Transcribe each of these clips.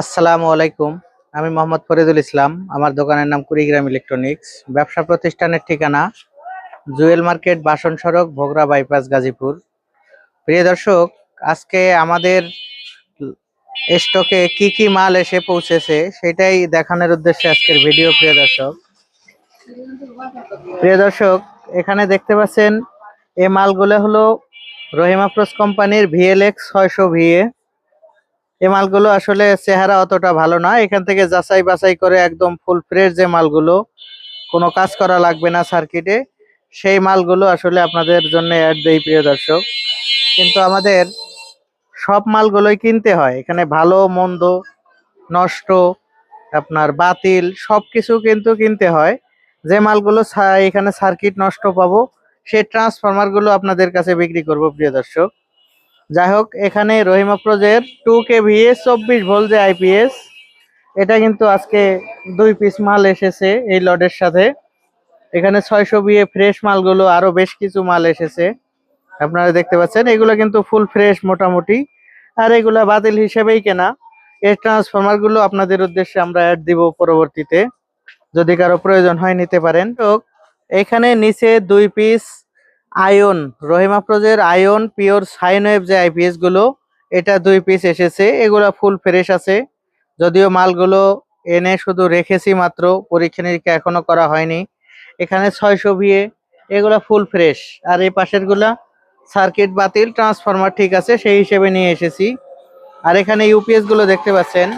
আসসালামু আলাইকুম। আমি মোহাম্মদ ফরিদুল ইসলাম। আমার দোকানের নাম কুড়িগ্রাম ইলেকট্রনিক্স। ব্যবসা প্রতিষ্ঠানের ঠিকানা জুয়েল মার্কেট, বাসন সড়ক, ভোগরা বাইপাস, গাজীপুর। প্রিয় দর্শক, আজকে আমাদের স্টকে কি কি মাল এসে পৌঁছেছে সেটাই দেখানোর উদ্দেশ্যে আজকের ভিডিও, প্রিয় দর্শক। প্রিয় দর্শক, এখানে দেখতে পাচ্ছেন, এ মালগুলো হলো রহিমাফ্রোজ কোম্পানির ভিএলএক্স ছয়শো ভিএ। এই মালগুলো আসলে চেহারা অতটা ভালো না। এখান থেকে যাচাই বাছাই করে একদম ফুল ফ্রেশ যে মালগুলো, কোনো কাজ করা লাগবে না সার্কিটে সেই মালগুলো আসলে আপনাদের জন্য অ্যাড দেই প্রিয় দর্শক। কিন্তু আমাদের সব মালগুলোই কিনতে হয়। এখানে ভালো, মন্দ, নষ্ট, আপনার বাতিল সব কিছু কিন্তু কিনতে হয়। যে মালগুলো এখানে সার্কিট নষ্ট পাবো, সেই ট্রান্সফরমারগুলো আপনাদের কাছে বিক্রি করব প্রিয় দর্শক। যাই হোক এখানে রহিমা প্রজের টু কে ভিএস চব্বিশ ভোল্ট যে আইপিএস এটা কিন্তু আজকে দুই পিস মাল এসেছে এই লডের সাথে। এখানে ছয়শো বিয়ে ফ্রেশ মালগুলো, আরও বেশ কিছু মাল এসেছে। আপনারা দেখতে পাচ্ছেন, এগুলো কিন্তু ফুল ফ্রেশ মোটামুটি। আর এগুলা বাতিল হিসেবেই কেনা। এই ট্রান্সফরমারগুলো আপনাদের উদ্দেশ্যে আমরা অ্যাড দিব পরবর্তীতে। যদি কারও প্রয়োজন হয় নিতে পারেন। তো এখানে নিচে দুই পিস আয়ন, রহিমা প্রজের আয়ন, পিওর সাইন ওয়েভ যে আইপিএসগুলো, এটা দুই পিস এসেছে, এগুলা ফুল ফ্রেশ আছে। যদিও মালগুলো এনে শুধু রেখেছি মাত্র, পরীক্ষা নিরীক্ষা এখনও করা হয়নি। এখানে ছয়শো বিয়ে এগুলা ফুল ফ্রেশ আর এই পাশেরগুলা সার্কিট বাতিল ট্রান্সফরমার ঠিক আছে, সেই হিসেবে নিয়ে এসেছি। আর এখানে ইউপিএসগুলো দেখতে পাচ্ছেন।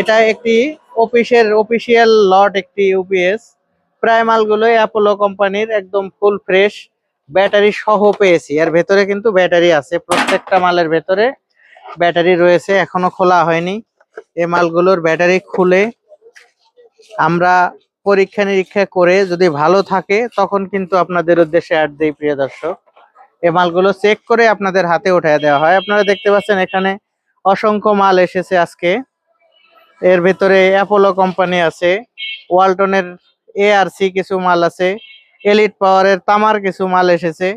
এটা একটি অফিসের অফিসিয়াল লট একটি ইউপিএস প্রায় মালগুলোই অ্যাপোলো কোম্পানির একদম ফুল ফ্রেশ ব্যাটারি সহ পেয়েছি। এর ভেতরে কিন্তু ব্যাটারি আছে। প্রত্যেকটা মালের ভেতরে ব্যাটারি রয়েছে। এখনও খোলা হয়নি। এই মালগুলোর ব্যাটারি খুলে আমরা পরীক্ষা নিরীক্ষা করে যদি ভালো থাকে, তখন কিন্তু আপনাদের উদ্দেশ্যে অ্যাড দিই, প্রিয় দর্শক। এই মালগুলো চেক করে আপনাদের হাতে উঠায় দেওয়া হয়। আপনারা দেখতে পাচ্ছেন এখানে অসংখ্য মাল এসেছে আজকে। এর ভেতরে অ্যাপোলো কোম্পানি আছে। ওয়ালটনের এআরসি কিছু মাল আছে। এলিট পাওয়ারের তামার কিছু মাল এসেছে।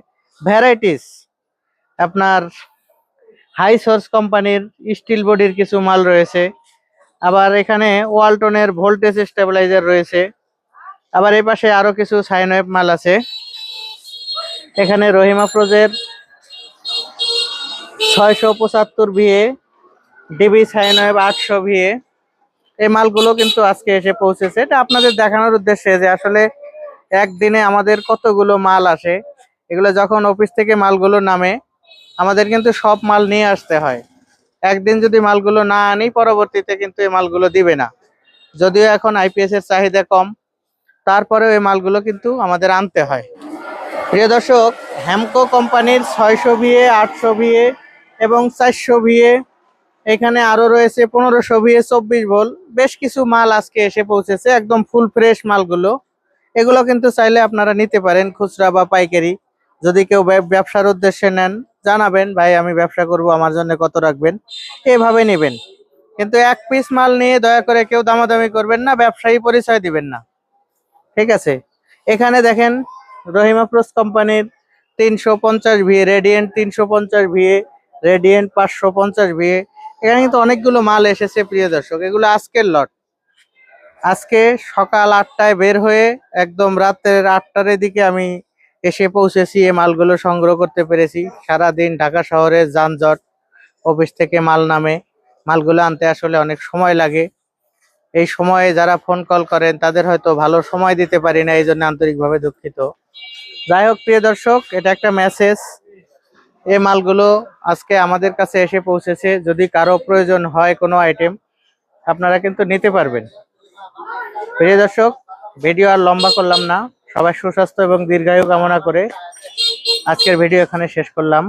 ভ্যারাইটিস আপনার হাই সোর্স কোম্পানির স্টিল বডির কিছু মাল রয়েছে। আবার এখানে ওয়ালটনের ভোল্টেজ স্টেবিলাইজার রয়েছে। আবার এই পাশে আরও কিছু সাইন ওয়েভ মাল আছে। এখানে রহিমা প্রোজের ছয়শো পঁচাত্তর ভিএ ডিবি সাইন ওয়েভ আটশো ভিএ। এই মালগুলো কিন্তু আজকে এসে পৌঁছেছে। এটা আপনাদের দেখানোর উদ্দেশ্যে যে আসলে একদিনে আমাদের কতগুলো মাল আসে? এগুলো যখন অফিস থেকে মালগুলো নামে, আমাদের কিন্তু সব মাল নিয়ে আসতে হয়। একদিন যদি মালগুলো না আনি, পরবর্তীতে কিন্তু এই মালগুলো দিবে না। যদিও এখন আইপিএস এর চাহিদা কম, তারপরেও এই মালগুলো কিন্তু আমাদের আনতে হয়। প্রিয় দর্শক হ্যামকো কোম্পানির ছয়শো ভিএ আটশো ভিএ এবং চারশো ভিএ এখানে আরও রয়েছে পনেরোশো ভিএ চব্বিশ ভোল। বেশ কিছু মাল আজকে এসে পৌঁছেছে, একদম ফুল ফ্রেশ মালগুলো। এগুলো কিন্তু চাইলে আপনারা নিতে পারেন খুচরা বা পাইকারি। যদি কেউ ব্যবসার উদ্দেশ্যে নেন, জানাবেন, ভাই, আমি ব্যবসা করব, আমার জন্য কত রাখবেন? এভাবে নেবেন। কিন্তু এক পিস মাল নিয়ে দয়া করে কেউ দামাদামি করবেন না, ব্যবসায়ী পরিচয় দিবেন না। ঠিক আছে? এখানে দেখেন, রহিমা প্রোস কোম্পানির তিনশো পঞ্চাশ ভিএ রেডিয়েন্ট তিনশো পঞ্চাশ ভিএ রেডিয়েন্ট পাঁচশো পঞ্চাশ ভিএ এখানে কিন্তু অনেকগুলো মাল এসেছে, প্রিয় দর্শক। এগুলো আজকের লট আজকে সকাল আটটায় বের হয়ে একদম রাতের আটটার দিকে আমি এসে পৌঁছেছি, এই মালগুলো সংগ্রহ করতে পেরেছি। সারা দিন ঢাকা শহরে যানজট, অফিস থেকে মাল নামে, মালগুলো আনতে আসলে অনেক সময় লাগে। এই সময়ে যারা ফোন কল করেন, তাদের হয়তো ভালো সময় দিতে পারি না, এই জন্য আন্তরিকভাবে দুঃখিত। যাই হোক, প্রিয় দর্শক, এটা একটা মেসেজ এই মালগুলো আজকে আমাদের কাছে এসে পৌঁছেছে। যদি কারও প্রয়োজন হয় কোনো আইটেম আপনারা কিন্তু নিতে পারবেন। প্রিয় দর্শক, ভিডিও আর লম্বা করলাম না। সবাই সুস্বাস্থ্য এবং দীর্ঘায়ু কামনা করে আজকের ভিডিও এখানে শেষ করলাম।